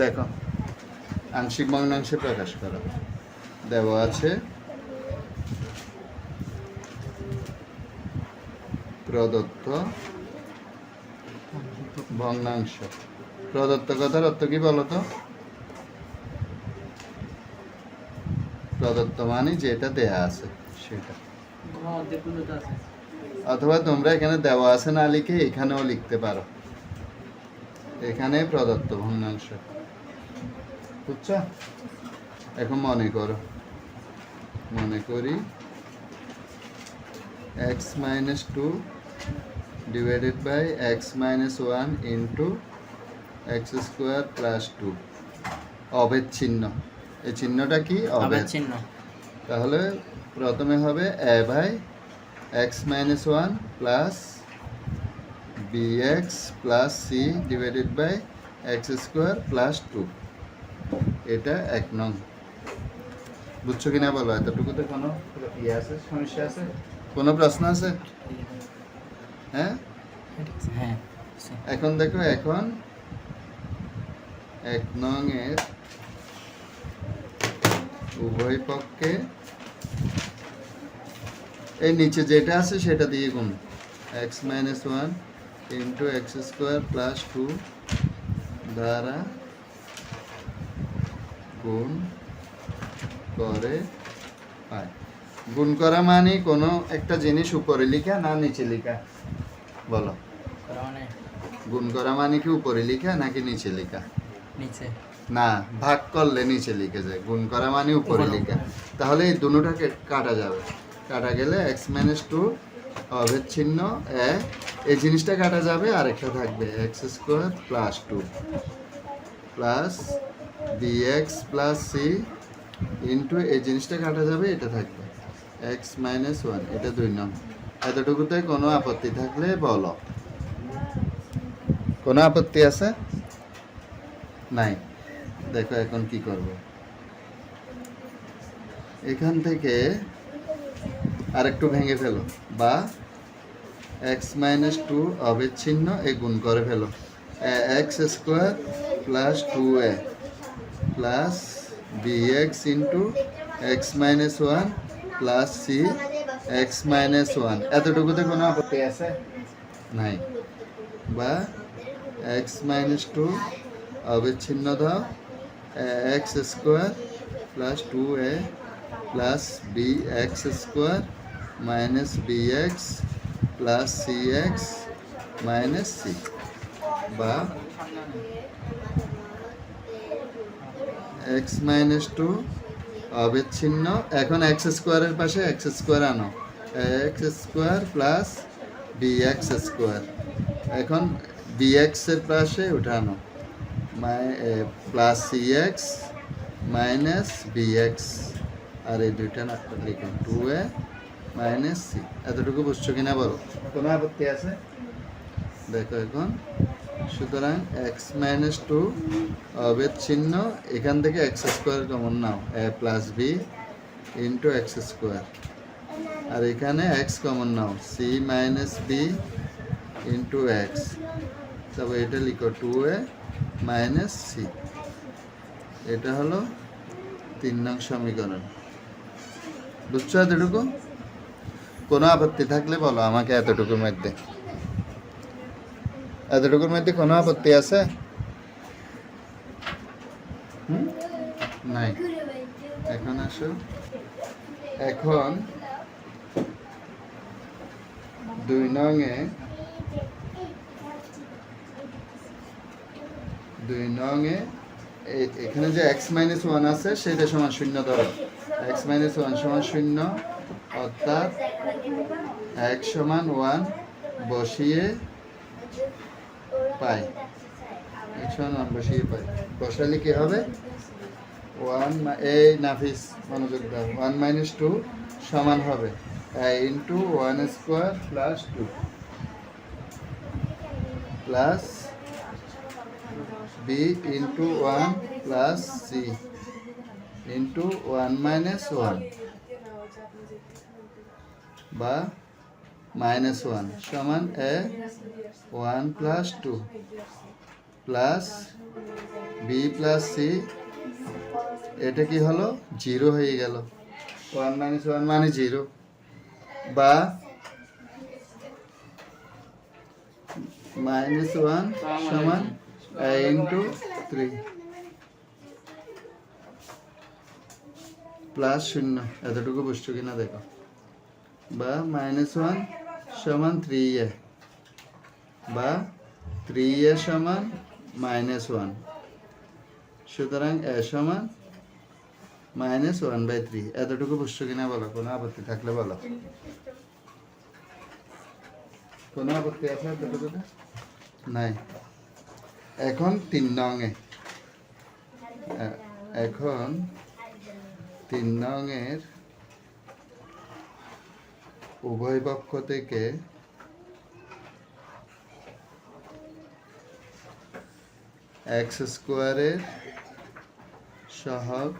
দেখো, আংশিক ভগ্নাংশে প্রকাশ করো। দেওয়া আছে, প্রদত্ত ভগ্নাংশ। প্রদত্ত কথার অর্থ কি বলো তো? প্রদত্ত মানে যেটা দেয়া আছে, সেটা। অথবা তোমরা এখানে দেওয়া আছে না লিখে এখানেও লিখতে পারো। এখানে প্রদত্ত ভগ্নাংশ। বুঝছ? এখন মনে করো। মনে করি X minus two divided by X minus one into X square plus two অভেদ চিহ্ন এই চিহ্নটা কি? অভেদ চিহ্ন তাহলে প্রথমে হবে A by X minus one plus B X plus C divided by X square plus two এটা এক নং। বুঝছ কিনা বলো এতটুকুতে কোনো ইয়ে আছে সমস্যা আছে? কোনো প্রশ্ন আছে? হ্যাঁ? হ্যাঁ এখন দেখো এখন এক নং এর উভয় পক্ষে এই নিচে যেটা আছে সেটা দিয়ে গুণ। X minus one into X square plus two দ্বারা গুণ করে পায়। গুণ করা মানে কোনো একটা জিনিস উপরে লিখা না নিচে লিখা? বলো। মানে? গুণ করা মানে কি উপরে লিখা নাকি নিচে লিখা? নিচে। না ভাগ করলে নিচে লিখে যায়। গুণ করা মানে উপরে। লিখা। তাহলে এই দুটোটাকে কাটা যাবে। কাটা গেলে এক্স মাইনাস টু অবিচ্ছিন্ন এ এই জিনিসটা কাটা যাবে আর একটা থাকবে। X square plus two plus B X plus C into এই জিনিসটা কাটা যাবে, এটা থাকবে। এক্স মাইনাস ওয়ান এটা দুই নং। এতটুকুতে কোনো আপত্তি থাকলে বলো। কোনো আপত্তি আছে? নাই। দেখো এখন কি করব। এখান থেকে আরেকটু ভেঙে ফেলো বা এক্স মাইনাস টু অবিচ্ছিন্ন এ গুণ করে ফেলো। X square plus two A plus B X into X minus one plus C X minus one এতটুকুতে কোনো আপত্তি আছে? নাই। বা এক্স মাইনাস টু অবিচ্ছিন্ন দাও। X square plus two A plus B X square minus B X plus C X minus C বা x minus two অবিচ্ছিন্ন। এখন এক্স স্কোয়ারের পাশে এক্স স্কোয়ার আনো। X square plus B X square. এখন B এক্সের পাশে উঠানো। মাই plus C X minus B X আর এই দুইটা না লিখুন টু এ মাইনাস সি। এতটুকু বুঝছ কিনা বলো? কোনো আপত্তি আছে? দেখো এখন। সুতরাং এক্স মাইনাস টু অবেদ চিহ্ন, এখান থেকে x square common now, A plus B into X square আর এখানে এক্স কমন নাও C minus B into X তারপর এটা লিখো টু এ মাইনাস সি এটা হলো তিন নং সমীকরণ। বুঝছ এতটুকু? কোনো আপত্তি থাকলে বলো, আমাকে এতটুকুর মধ্যে। এতটুকুর মধ্যে কোনো আপত্তি আছে? নাই। এখন আসো। এখন দুই নংয়ে দুই নংয়ে এখানে যে এক্স মাইনাস ওয়ান আছে সেটা সমান শূন্য ধরো। এক্স মাইনাস ওয়ান সমান শূন্য, অর্থাৎ এক্স সমান ওয়ান বসিয়ে পাই। সমান ওয়ান বসিয়ে পাই। বসালে কি হবে? ওয়ান এই নাফিস মনোযোগ দাও। ওয়ান মাইনাস টু সমান হবে। Into one square plus two plus B into one plus C into one minus one বা মাইনাস ওয়ান সমান A one plus two plus B plus C. এটা কি হলো? জিরো হয়ে গেল। ওয়ান মাইনাস ওয়ান মানে জিরো। বা মাইনাস ওয়ান সমান ইন্টু থ্রি প্লাস শূন্য। এতটুকু বুঝছ কিনা দেখো। বা মাইনাস ওয়ান সমান থ্রি এ বা থ্রি এ সমান মাইনাস ওয়ান সুতরাং এ সমান মাইনাস ওয়ান বাই থ্রি এতটুকু বুঝছ কিনা বলো? কোনো আপত্তি থাকলে বলো। কোনো আপত্তি আছে নাই। এখন তিন নঙে। এখন তিন নঙের উভয় পক্ষ থেকে এক্স স্কোয়ারের সহগ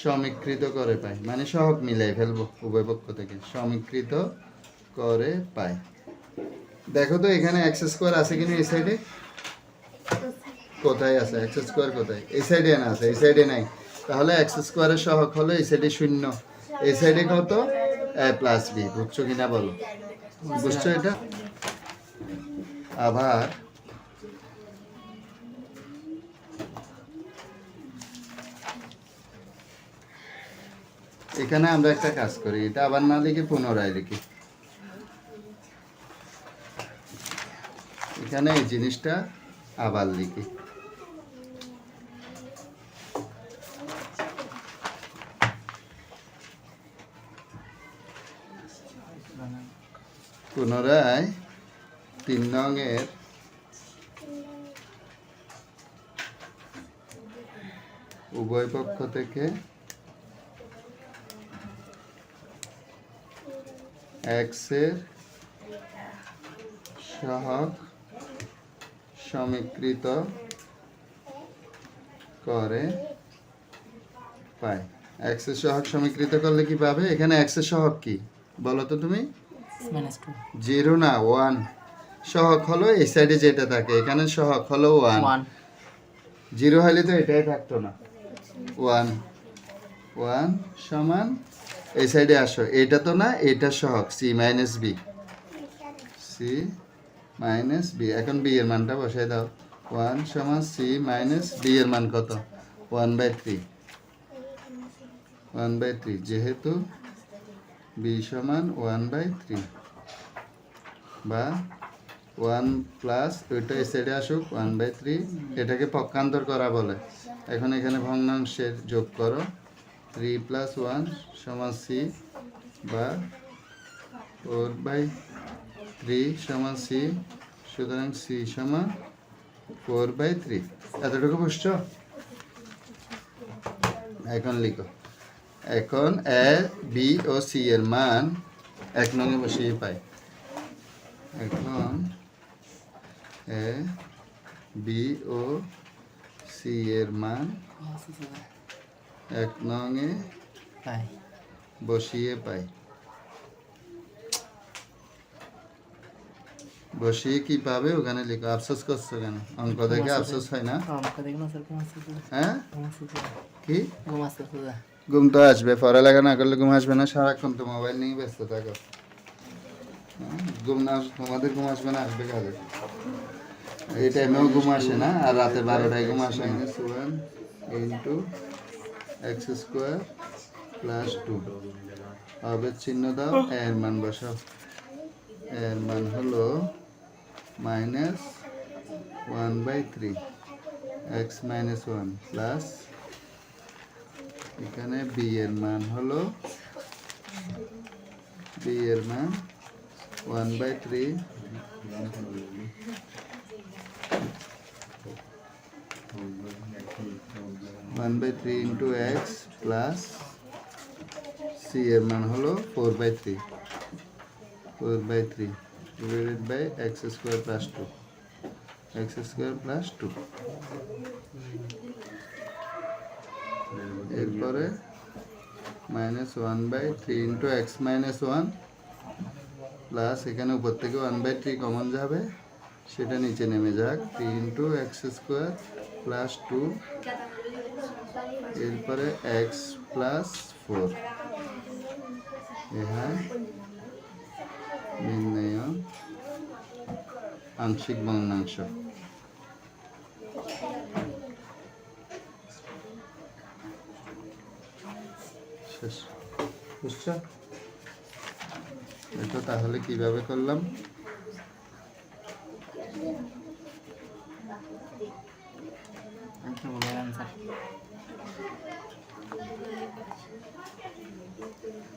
সমীকৃত করে পাই। মানে সহগ মিলাই ফেলব উভয় পক্ষ থেকে, সমীকৃত করে পাই। দেখো তো এখানে এক্স স্কোয়ার আছে কিনা এই সাইডে কোথায় আছে? এক্স স্কোয়ার কোথায়? এই সাইডে না আছে, এই সাইডে নাই। তাহলে এক্স স্কোয়ারের সহগ হলো এই সাইডে শূন্য। এই সাইডে কত? এ প্লাস বি বুঝছ কিনা বলো? বুঝছ এটা? আবার এখানে আমরা একটা কাজ করি, এটা আবার না লিখে পুনরায় লিখি। এখানে এই জিনিসটা আবার লিখি। পুনরায় তিন নঙের উভয় পক্ষ থেকে এক্সের সহক সমীকৃত করে পায়। এক্সের সহক সমীকৃত করলে কি পাবে? এখানে এক্সের সহক কি? বলো তো তুমি। জিরো না ওয়ান সহগ হলো এই সাইডে যেটা থাকে এখানে সহগ হলো ওয়ান জিরো হলে তো এটাই থাকতো না। ওয়ান ওয়ান সমান এই সাইডে আসো। এটা তো না এটা সহগ C minus B C minus B এখন বি এর মানটা বসাই দাও। ওয়ান সমান সি মাইনাস বি এর মান কত? One by three one by three যেহেতু বি সমান ওয়ান বাই থ্রি বা ওয়ান প্লাস ওইটা এই আসুক ওয়ান বাই থ্রি এটাকে পক্ষান্তর করা বলে। এখন এখানে ভগ্নাংশের যোগ করো থ্রি প্লাস ওয়ান সমান সি বা ফোর বাই থ্রি সমান সি সুতরাং সি সমান ফোর বাই থ্রি এতটুকু বুঝছ? এখন লিখো। এখন এ বি ও সি এর মান এক নঙে বসিয়ে পাই। এখন এ বি ও সি এর মান এক নঙে বসিয়ে পাই। বসিয়ে কি পাবে ওখানে লিখো? আফসোস করছ কেন? অঙ্ক দেখে আফসোস হয় না? হ্যাঁ? কি? ঘুম তো আসবে পড়ালেখা না করলে ঘুম আসবে না সারাক্ষণ তো মোবাইল নিয়ে ব্যস্ত থাকো। হ্যাঁ, ঘুম না তোমাদের ঘুম আসবে না আসবে কাজে এই টাইমেও ঘুম আসে না আর রাতে বারোটায় ঘুম আসে না। One into X square plus two হবে চিহ্ন দাও এর মান বসাও। এর মান হলো minus one by three X minus one plus এখানে বি এর মান হলো বি এর মান one by three one by three into X plus C এর মান হলো four by three four by three divided by X square plus two X square plus two এরপরে minus one by three into X minus one plus এখানে উপর থেকে one by three common যাবে, সেটা নিচে নেমে যাক three into X square plus two এরপরে এক্স প্লাস ফোর ইহা নির্ণয়, আংশিক ভগ্নাংশ শেষ। বুঝছ? এটা তাহলে কীভাবে করলাম?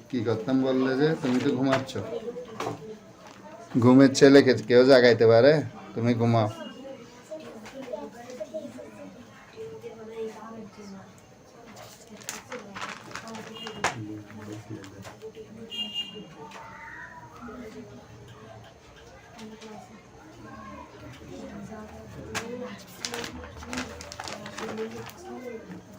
কি করতাম বললে যে তুমি তো ঘুমাচ্ছ। ঘুমের ছেলেকে কেউ জাগাইতে পারে? তুমি ঘুমাও। Thank you.